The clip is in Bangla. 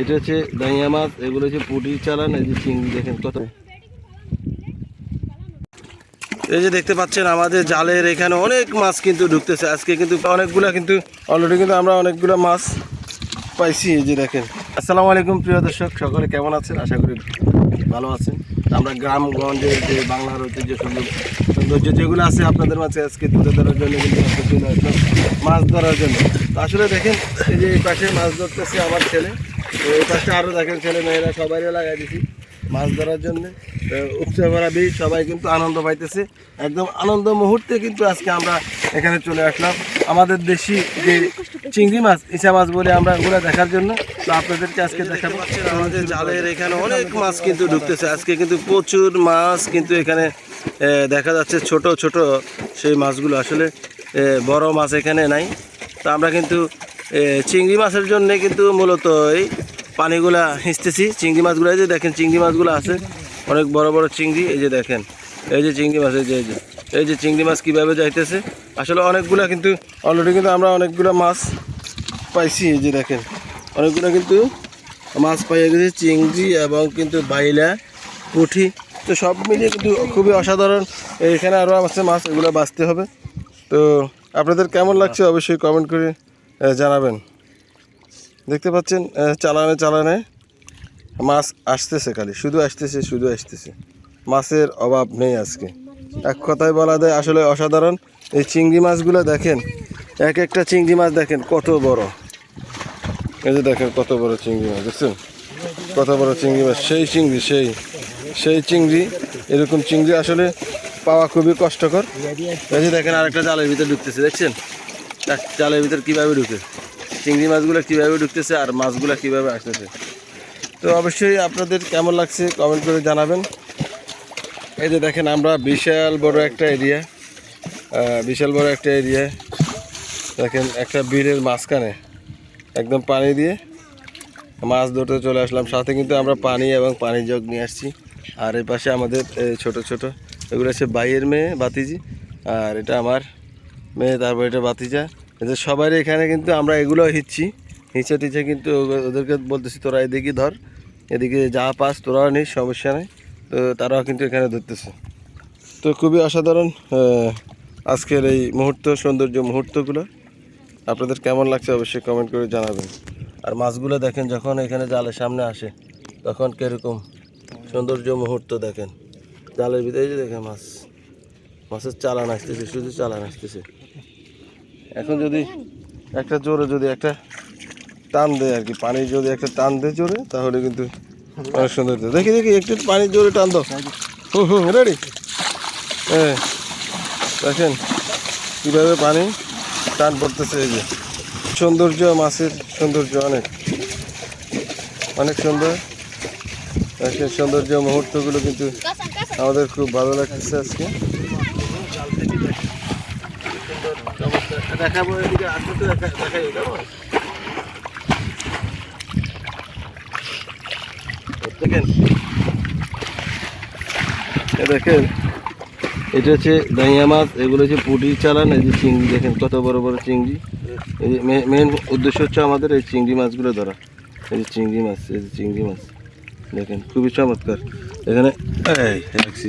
এটা হচ্ছে দাইয়া মাছ, এগুলো হচ্ছে পুটির চালান, এই যে চিংড়ি, দেখেন কত। এই যে দেখতে পাচ্ছেন, আমাদের জালের এখানে অনেক মাছ কিন্তু ঢুকতেছে। আজকে কিন্তু অনেকগুলো কিন্তু অলরেডি কিন্তু আমরা অনেকগুলো মাছ পাইছি, এই যে দেখেন। আসসালামু আলাইকুম, প্রিয় দর্শক, সকলে কেমন আছেন? আশা করি ভালো আছেন। আমরা গ্রামগঞ্জের যে বাংলার ঐতিহ্য সুন্দর সৌন্দর্য যেগুলো আছে আপনাদের মাঝে আজকে তুলে ধরার জন্য কিন্তু মাছ ধরার জন্য। তো আসলে দেখেন, এই যে এই পাশে মাছ ধরতেছে আমার ছেলে। তো এই পাশে আরও দেখেন ছেলে মেয়েরা সবাই লাগাই দিছি মাছ ধরার জন্যে। জন্য উৎসবরাবি সবাই কিন্তু আনন্দ পাইতেছে। একদম আনন্দ মুহূর্তে কিন্তু আজকে আমরা এখানে চলে আসলাম। আমাদের দেশি যে চিংড়ি মাছ ইসা মাছ বলে আমরা ওগুলো দেখার জন্য তো আপনাদেরকে আজকে দেখাবো। আমাদের জালের এখানে অনেক মাছ কিন্তু ঢুকতেছে। আজকে কিন্তু প্রচুর মাছ কিন্তু এখানে দেখা যাচ্ছে ছোট ছোট সেই মাছগুলো। আসলে বড় মাছ এখানে নাই। তো আমরা কিন্তু চিংড়ি মাছের জন্য কিন্তু মূলত এই পানিগুলা হিঁচতেছি। চিংড়ি মাছগুলো এই যে দেখেন চিংড়ি মাছগুলো আছে। অনেক বড় বড় চিংড়ি এই যে দেখেন এই যে চিংড়ি মাছ এই যে এই যে। এই যে চিংড়ি মাছ কীভাবে যাইতেছে? আসলে অনেকগুলা কিন্তু অলরেডি কিন্তু আমরা অনেকগুলো মাছ পাইছি, এই যে দেখেন। অনেকগুলো কিন্তু মাছ পাইয়ে গেছে, চিংড়ি এবং কিন্তু বাইলা, পুঁঠি। তো সব মিলিয়ে কিন্তু খুবই অসাধারণ। এখানে আরও আছে মাছ, এগুলো বাঁচতে হবে। তো আপনাদের কেমন লাগছে অবশ্যই কমেন্ট করে জানাবেন। দেখতে পাচ্ছেন চালানে চালানে মাছ আসতেছে খালি। শুধু আসতেছে শুধু আসতেছে। মাছের অভাব নেই আজকে। এক কথায় বলা যায় আসলে অসাধারণ। এই চিংড়ি মাছগুলো দেখেন, এক একটা চিংড়ি মাছ দেখেন কত বড়। এই যে দেখেন কত বড় চিংড়ি মাছ, দেখছেন? কত বড় চিংড়ি মাছ, সেই চিংড়ি, সেই সেই চিংড়ি, এরকম চিংড়ি আসলে পাওয়া খুবই কষ্টকর। এই যে দেখেন আরেকটা জালের ভিতরে ঢুকতেছে, দেখছেন? জালের ভিতরে কীভাবে ঢুকে, চিংড়ি মাছগুলো কীভাবে ঢুকতেছে আর মাছগুলো কীভাবে আসতেছে। তো অবশ্যই আপনাদের কেমন লাগছে কমেন্ট করে জানাবেন। এই যে দেখেন, আমরা বিশাল বড় একটা এরিয়া বিশাল বড় একটা এরিয়া। দেখেন, একটা বিলের মাঝখানে একদম পানি দিয়ে মাছ ধরতে চলে আসলাম। সাথে কিন্তু আমরা পানি এবং পানি জগ নিয়ে আসছি। আর এই পাশে আমাদের ছোট ছোট, এগুলো হচ্ছে বাইয়ের মেয়ে বাতিজি আর এটা আমার মেয়ে, তারপর এটা বাতিজা এদের সবাই এখানে কিন্তু আমরা এগুলো হিচ্ছি। হিঁচে টিচে কিন্তু ওদেরকে বলতেছি, তোরা এদিকে ধর, এদিকে যা পাস তোরাও নিস সমস্যা নেই। তো তারাও কিন্তু এখানে ধরতেছে। তো খুবই অসাধারণ আজকের এই মুহূর্ত, সৌন্দর্য মুহূর্তগুলো। আপনাদের কেমন লাগছে অবশ্যই কমেন্ট করে জানাবেন। আর মাছগুলো দেখেন, যখন এখানে জালের সামনে আসে, তখন কীরকম সৌন্দর্য মুহূর্ত দেখেন। জালের ভিতরে যে দেখেন মাছ। মাছের চালান আসতেছে, শুধু চালান আসতেছে। এখন যদি একটা জোরে যদি একটা টান দেয় আর কি পানি যদি একটা টান দেয় জোরে, তাহলে কিন্তু অনেক সুন্দর দেখি দেখি, একটু পানি জোরে টান দাও। হুম হুম রেডি হ্যাঁ দেখেন কীভাবে পানি টান পড়তেছে এই যে। সৌন্দর্য, মাছের সৌন্দর্য অনেক। অনেক সুন্দর। দেখেন সৌন্দর্য মুহূর্তগুলো কিন্তু আমাদের খুব ভালো লাগতেছে আজকে। দেখাবো এদিকে আসলে তো দেখা দেখাই দেখেন। দেখেন, এটা হচ্ছে দাইয়া মাছ, এগুলো হচ্ছে পুটির চালান, এই যে চিংড়ি, দেখেন কত বড় বড় চিংড়ি। এই যে মেন উদ্দেশ্য হচ্ছে আমাদের এই চিংড়ি মাছগুলো ধরা। এই যে চিংড়ি মাছ, এই যে চিংড়ি মাছ, দেখেন, খুবই চমৎকার। এখানে, এই রাখছি